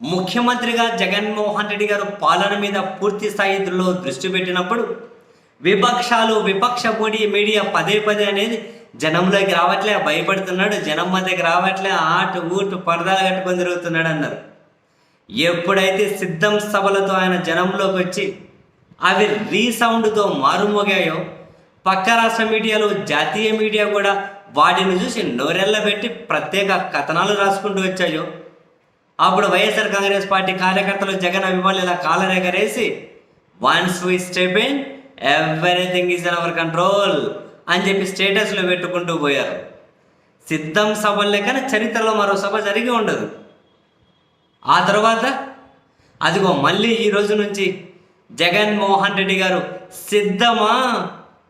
ముఖ్యమంత్రిగా జగన్మోహన్ రెడ్డి గారు పాలన మీద పూర్తి స్థాయిలో దృష్టి పెట్టినప్పుడు విపక్షాలు విపక్ష మోడీ మీడియా పదే పదే అనేది జనంలోకి రావట్లే భయపడుతున్నాడు జనం మధ్యకి రావట్లే ఆటు ఊటు పరదాలు కట్టుకొని తిరుగుతున్నాడు అన్నారు. ఎప్పుడైతే సిద్ధం సభలతో ఆయన జనంలోకి వచ్చి అవి రీసౌండ్తో మారుమోగాయో పక్క రాష్ట్ర మీడియాలో జాతీయ మీడియా కూడా వాటిని చూసి నోరెళ్ళ పెట్టి ప్రత్యేక కథనాలు రాసుకుంటూ వచ్చాయో అప్పుడు వైఎస్ఆర్ కాంగ్రెస్ పార్టీ కార్యకర్తలు జగన్ అభిమానులు ఇలా కాలరెగరేసి once we step in everything is in our control అని చెప్పి స్టేటస్లో పెట్టుకుంటూ పోయారు. సిద్ధం సభ లెక్కన చరిత్రలో మరో సభ జరిగి ఉండదు. ఆ తర్వాత అదిగో మళ్ళీ ఈ రోజు నుంచి జగన్మోహన్ రెడ్డి గారు సిద్ధమా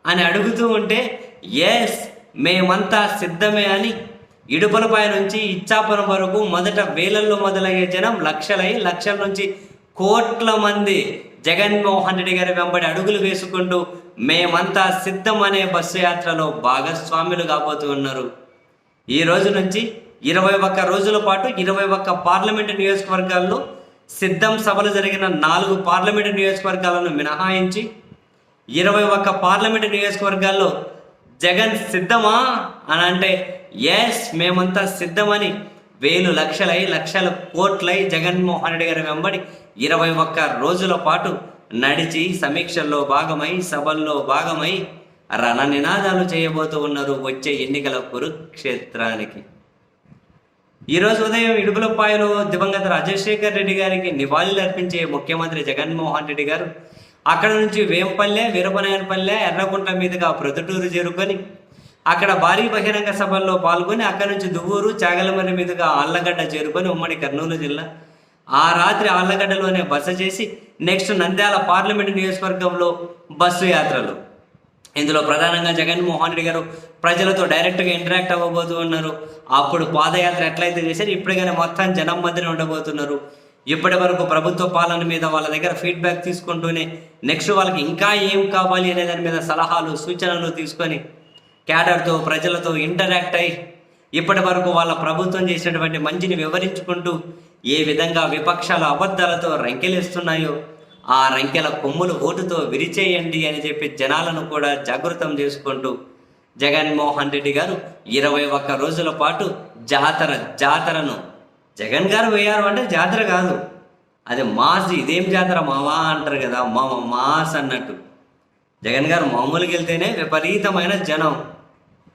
అని అడుగుతూ ఉంటే ఎస్ మేమంతా సిద్ధమే అని ఇడుపులపై నుంచి ఇచ్చాపురం వరకు మొదట వేలల్లో మొదలయ్యే జనం లక్షలై లక్షల నుంచి కోట్ల మంది జగన్మోహన్ రెడ్డి గారి వెంబడి అడుగులు వేసుకుంటూ మేమంతా సిద్ధం అనే బస్సు యాత్రలో భాగస్వాములు కాబోతూ ఉన్నారు. ఈ రోజు నుంచి ఇరవై ఒక్క రోజుల పాటు ఇరవై ఒక్క పార్లమెంటు నియోజకవర్గాల్లో సిద్ధం సభలు జరిగిన నాలుగు పార్లమెంటు నియోజకవర్గాలను మినహాయించి ఇరవై ఒక్క పార్లమెంటు నియోజకవర్గాల్లో జగన్ సిద్ధమా అని అంటే ఎస్ మేమంతా సిద్ధమని. వేలు లక్షలై లక్షల కోట్లై జగన్మోహన్ రెడ్డి గారి వెంబడి ఇరవై ఒక్క రోజుల పాటు నడిచి సమీక్షల్లో భాగమై సభల్లో భాగమై రణ నినాదాలు చేయబోతూ ఉన్నారు వచ్చే ఎన్నికల కురుక్షేత్రానికి. ఈరోజు ఉదయం ఇడుపులపాయలో దివంగత రాజశేఖర్ రెడ్డి గారికి నివాళులు అర్పించే ముఖ్యమంత్రి జగన్మోహన్ రెడ్డి గారు అక్కడ నుంచి వేంపల్లె వీరపనాయనపల్లె ఎర్రకుంట మీదుగా ప్రొద్దుటూరు చేరుకొని అక్కడ భారీ బహిరంగ సభల్లో పాల్గొని అక్కడ నుంచి దువ్వూరు చాగలమర్రి మీదుగా ఆళ్ళగడ్డ చేరుకొని ఉమ్మడి కర్నూలు జిల్లా. ఆ రాత్రి ఆళ్ళగడ్డలోనే బస చేసి నెక్స్ట్ నంద్యాల పార్లమెంటు నియోజకవర్గంలో బస్సు యాత్రలు. ఇందులో ప్రధానంగా జగన్మోహన్ రెడ్డి గారు ప్రజలతో డైరెక్ట్గా ఇంటరాక్ట్ అవ్వబోతూ ఉన్నారు. అప్పుడు పాదయాత్ర ఎట్లయితే చేశారు ఇప్పటికైనా మొత్తం జనం మధ్యనే ఉండబోతున్నారు. ఇప్పటి వరకు ప్రభుత్వ పాలన మీద వాళ్ళ దగ్గర ఫీడ్బ్యాక్ తీసుకుంటూనే నెక్స్ట్ వాళ్ళకి ఇంకా ఏం కావాలి అనే దాని మీద సలహాలు సూచనలు తీసుకొని క్యాడర్తో ప్రజలతో ఇంటరాక్ట్ అయ్యి ఇప్పటి వరకు వాళ్ళ ప్రభుత్వం చేసినటువంటి మంచిని వివరించుకుంటూ ఏ విధంగా విపక్షాల అబద్ధాలతో రంకెలేస్తున్నాయో ఆ రంకెల కొమ్ములు ఓటుతో విరిచేయండి అని చెప్పి జనాలను కూడా జాగృతం చేసుకుంటూ జగన్మోహన్ రెడ్డి గారు ఇరవై ఒక్క రోజుల పాటు జాతర జాతరను జగన్ గారు వేయారు అంటే జాతర కాదు. అది మాస్ ఇదేం జాతర? మావా అంటారు కదా మామ మాస్ అన్నట్టు. జగన్ గారు మామూలుకి వెళ్తేనే విపరీతమైన జనం.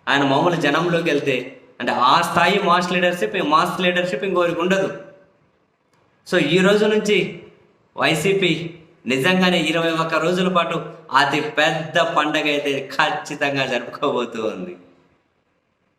ఆయన మామూలు జనంలోకి వెళ్తే అంటే ఆ స్థాయి మాస్ లీడర్షిప్ మాస్ లీడర్షిప్ ఇంకోరికి ఉండదు. సో ఈ రోజు నుంచి వైసీపీ నిజంగానే ఇరవై ఒక్క రోజుల పాటు అతి పెద్ద పండగ అయితే ఖచ్చితంగా జరుపుకోబోతూ ఉంది